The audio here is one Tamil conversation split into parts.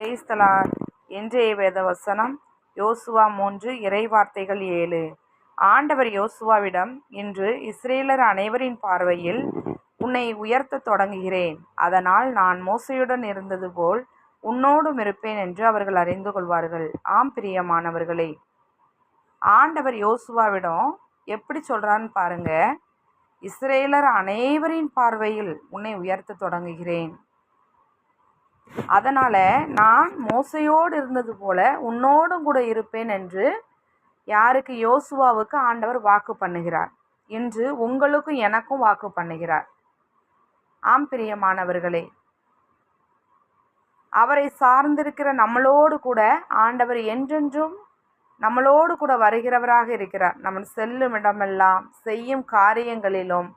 கிரைஸ்தலார் இன்றைய வேத வசனம் யோசுவா மூன்று இறைவார்த்தைகள் ஏழு. ஆண்டவர் யோசுவாவிடம் இன்று இஸ்ரேலர் அனைவரின் பார்வையில் உன்னை உயர்த்தத் தொடங்குகிறேன். அதனால் நான் மோசையுடன் இருந்தது போல் உன்னோடும் இருப்பேன் என்று அவர்கள் அறிந்து கொள்வார்கள். ஆம் பிரியமானவர்களே. ஆண்டவர் யோசுவாவிடம் எப்படி சொல்கிறான்னு பாருங்க. இஸ்ரேலர் அனைவரின் பார்வையில் உன்னை உயர்த்த தொடங்குகிறேன். அதனால் நான் மோசையோடு இருந்தது போல உன்னோடும் கூட இருப்பேன் என்று யாருக்கு? யோசுவாவுக்கு ஆண்டவர் வாக்கு பண்ணுகிறார். இன்று உங்களுக்கும் எனக்கும் வாக்கு பண்ணுகிறார். ஆம் பிரியமானவர்களே. அவரை சார்ந்திருக்கிற நம்மளோடு கூட ஆண்டவர் என்றென்றும் நம்மளோடு கூட வருகிறவராக இருக்கிறார். நம்ம செல்லும் இடமெல்லாம் செய்யும் காரியங்களிலும்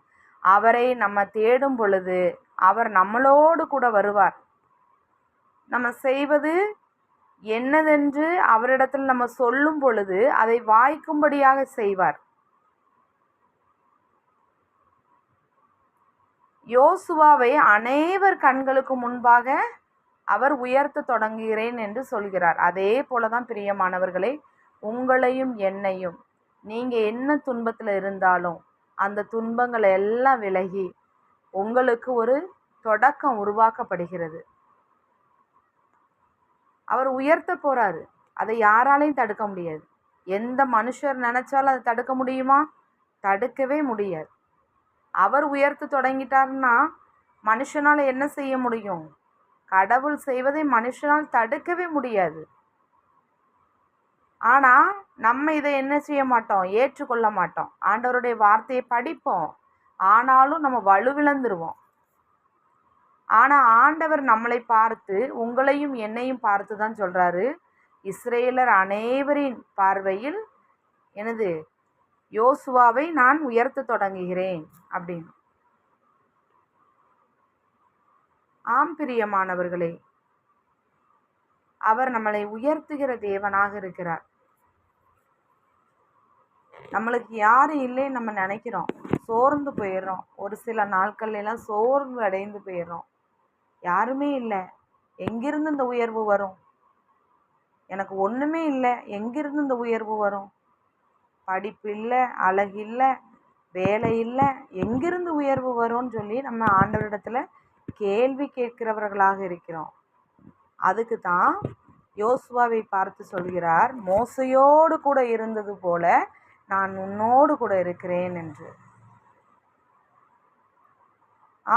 அவரை நம்ம தேடும் பொழுது அவர் நம்மளோடு கூட வருவார். நம்ம செய்வது என்னதென்று அவரிடத்தில் நம்ம சொல்லும் பொழுது அதை வாய்க்கும்படியாக செய்வார். யோசுவாவை அனைவர் கண்களுக்கு முன்பாக அவர் உயர்த்த தொடங்குகிறேன் என்று சொல்கிறார். அதே போல தான் பிரியமானவர்களே உங்களையும் என்னையும். நீங்கள் என்ன துன்பத்தில் இருந்தாலும் அந்த துன்பங்களை எல்லாம் விலகி உங்களுக்கு ஒரு தொடக்கம் உருவாக்கப்படுகிறது. அவர் உயர்த்த போகிறாரு அதை யாராலையும் தடுக்க முடியாது. எந்த மனுஷர் நினச்சாலும் அதை தடுக்க முடியுமா? தடுக்கவே முடியாது. அவர் உயர்த்த தொடங்கிட்டார்னா மனுஷனால் என்ன செய்ய முடியும்? கடவுள் செய்வதை மனுஷனால் தடுக்கவே முடியாது. ஆனால் நம்ம இதை என்ன செய்ய மாட்டோம்? ஏற்றுக்கொள்ள மாட்டோம். ஆண்டவருடைய வார்த்தையை படிப்போம். ஆனாலும் நம்ம வலுவிழந்துருவோம். ஆனால் ஆண்டவர் நம்மளை பார்த்து உங்களையும் என்னையும் பார்த்து தான் சொல்கிறாரு இஸ்ரேலர் அனைவரின் பார்வையில் எனது யோசுவாவை நான் உயர்த்த தொடங்குகிறேன் அப்படின்னு. ஆம் பிரியமானவர்களே. அவர் நம்மளை உயர்த்துகிற தேவனாக இருக்கிறார். நம்மளுக்கு யாரும் இல்லைன்னு நம்ம நினைக்கிறோம். சோர்ந்து போயிடுறோம். ஒரு சில நாட்கள்ல எல்லாம் அடைந்து போயிடுறோம். யாருமே இல்லை. எங்கிருந்து இந்த உயர்வு வரும்? எனக்கு ஒன்றுமே இல்லை. எங்கிருந்து இந்த உயர்வு வரும்? படிப்பு இல்லை அழகு இல்லை வேலை இல்லை. எங்கிருந்து உயர்வு வரும்னு சொல்லி நம்ம ஆண்டவரிடத்துல கேள்வி கேட்கிறவர்களாக இருக்கிறோம். அதுக்கு தான் யோசுவாவை பார்த்து சொல்கிறார் மோசையோடு கூட இருந்தது போல நான் உன்னோடு கூட இருக்கிறேன் என்று.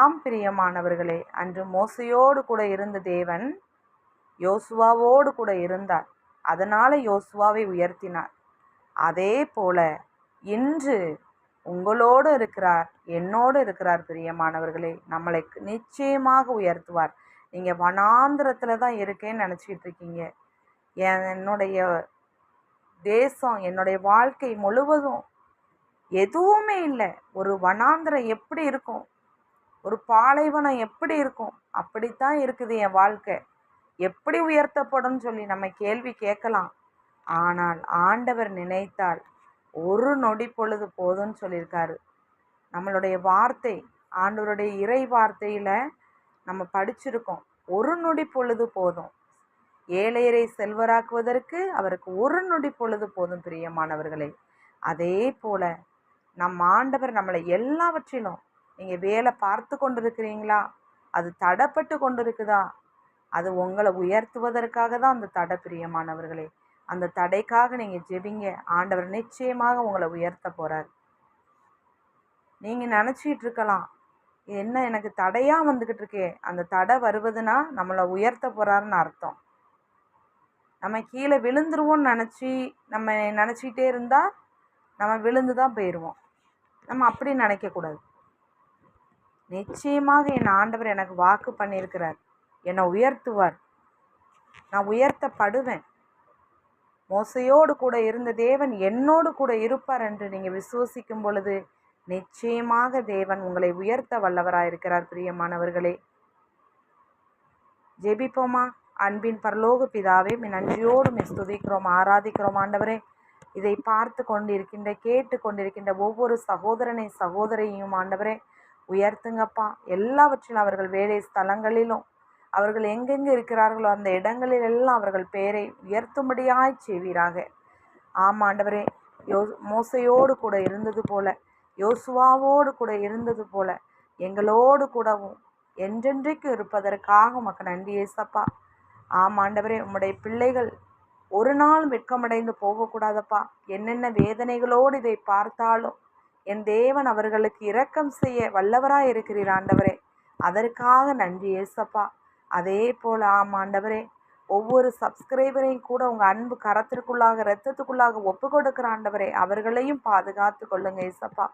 ஆம் பிரியமானவர்களே அன்று மோசையோடு கூட இருந்த தேவன் யோசுவாவோடு கூட இருந்தார். அதனால் யோசுவாவை உயர்த்தினார். அதே போல இன்று உங்களோடு இருக்கிறார் என்னோடு இருக்கிறார் பிரியமானவர்களே நம்மளை நிச்சயமாக உயர்த்துவார். நீங்கள் வனாந்திரத்தில் தான் இருக்கேன்னு நினச்சிக்கிட்டு இருக்கீங்க. என்னுடைய தேசம் என்னுடைய வாழ்க்கை முழுவதும் எதுவுமே இல்லை. ஒரு வனாந்திரம் எப்படி இருக்கும்? ஒரு பாலைவனம் எப்படி இருக்கும்? அப்படித்தான் இருக்குது என் வாழ்க்கை. எப்படி உயர்த்தப்படும் சொல்லி நம்ம கேள்வி கேட்கலாம். ஆனால் ஆண்டவர் நினைத்தால் ஒரு நொடி பொழுது போதும்னு சொல்லியிருக்காரு. நம்மளுடைய வார்த்தை ஆண்டவருடைய இறை வார்த்தையில் நம்ம படிச்சிருக்கோம். ஒரு நொடி பொழுது போதும். ஏழையரை செல்வராக்குவதற்கு அவருக்கு ஒரு நொடி பொழுது போதும் பிரியமானவர்களே. அதே போல நம் ஆண்டவர் நம்மளை எல்லாவற்றிலும் நீங்கள் வேலை பார்த்து கொண்டிருக்கிறீங்களா? அது தடப்பட்டு கொண்டிருக்குதா? அது உங்களை உயர்த்துவதற்காக தான் அந்த தடை பிரியமானவர்களே. அந்த தடைக்காக நீங்கள் ஜெபிங்க. ஆண்டவர் நிச்சயமாக உங்களை உயர்த்த போகிறார் நீங்கள் நினச்சிட்டு இருக்கலாம் என்ன எனக்கு தடையாக வந்துக்கிட்டு இருக்கே? அந்த தடை வருவதுன்னா நம்மளை உயர்த்த போகிறாருன்னு அர்த்தம். நம்ம கீழே விழுந்துருவோம்னு நினச்சி நம்ம நினச்சிக்கிட்டே இருந்தால் நம்ம விழுந்து தான் போயிடுவோம் நம்ம அப்படி நினைக்கக்கூடாது நிச்சயமாக என் ஆண்டவர் எனக்கு வாக்கு பண்ணியிருக்கிறார். என்னை உயர்த்துவார். நான் உயர்த்தப்படுவேன். மோசையோடு கூட இருந்த தேவன் என்னோடு கூட இருப்பார் என்று நீங்கள் விசுவசிக்கும் பொழுது நிச்சயமாக தேவன் உங்களை உயர்த்த வல்லவராக இருக்கிறார் பிரியமானவர்களே. ஜெபிப்போமா? அன்பின் பரலோக பிதாவே மின் நன்றியோடு மின் துதிக்கிறோம் ஆராதிக்கிறோம் ஆண்டவரே. இதை பார்த்து கொண்டிருக்கின்ற கேட்டு கொண்டிருக்கின்ற ஒவ்வொரு சகோதரனை சகோதரியையும் ஆண்டவரே உயர்த்துங்கப்பா. எல்லாவற்றிலும் அவர்கள் வேலை ஸ்தலங்களிலும் அவர்கள் எங்கெங்கே இருக்கிறார்களோ அந்த இடங்களில் எல்லாம் அவர்கள் பெயரை உயர்த்தும்படியாய் செய்வீராக. ஆமாம் ஆண்டவரே யோ மோசையோடு கூட இருந்தது போல யோசுவாவோடு கூட இருந்தது போல எங்களோடு கூடவும் என்றென்றைக்கும் இருப்பதற்காக உமக்கு நன்றி ஏசப்பா. ஆமாண்டவரே உம்முடைய பிள்ளைகள் ஒரு நாள் வெட்கமடைந்து போகக்கூடாதப்பா. என்னென்ன வேதனைகளோடு இதை பார்த்தாலும் என் தேவன் அவர்களுக்கு இரக்கம் செய்ய வல்லவராக இருக்கிறீர் ஆண்டவரே. அதற்காக நன்றி ஏசப்பா. அதே போல் ஆம் ஆண்டவரே. ஒவ்வொரு சப்ஸ்கிரைபரையும் கூட உங்கள் அன்பு கரத்திற்குள்ளாக இரத்தத்துக்குள்ளாக ஒப்பு கொடுக்குற ஆண்டவரே அவர்களையும் பாதுகாத்து கொள்ளுங்க ஏசப்பா.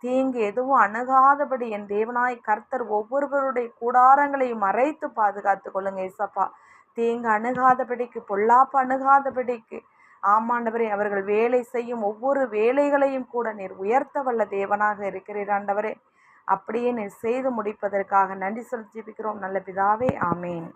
தீங்கு எதுவும் அணுகாதபடி என் தேவனாய் கர்த்தர் ஒவ்வொருவருடைய கூடாரங்களையும் மறைத்து பாதுகாத்து கொள்ளுங்க ஏசப்பா. தீங்கு அணுகாதபடிக்கு பொல்லாப்பு அணுகாதபடிக்கு ஆமாண்டவரே அவர்கள் வேலை செய்யும் ஒவ்வொரு வேலைகளையும் கூட நீர் உயர்த்த வல்ல தேவனாக இருக்கிறீர் ஆண்டவரே. அப்படியே நீர் செய்து முடிப்பதற்காக நன்றி செலுத்திப்பிக்கிறோம் நல்ல பிதாவே ஆமேன்.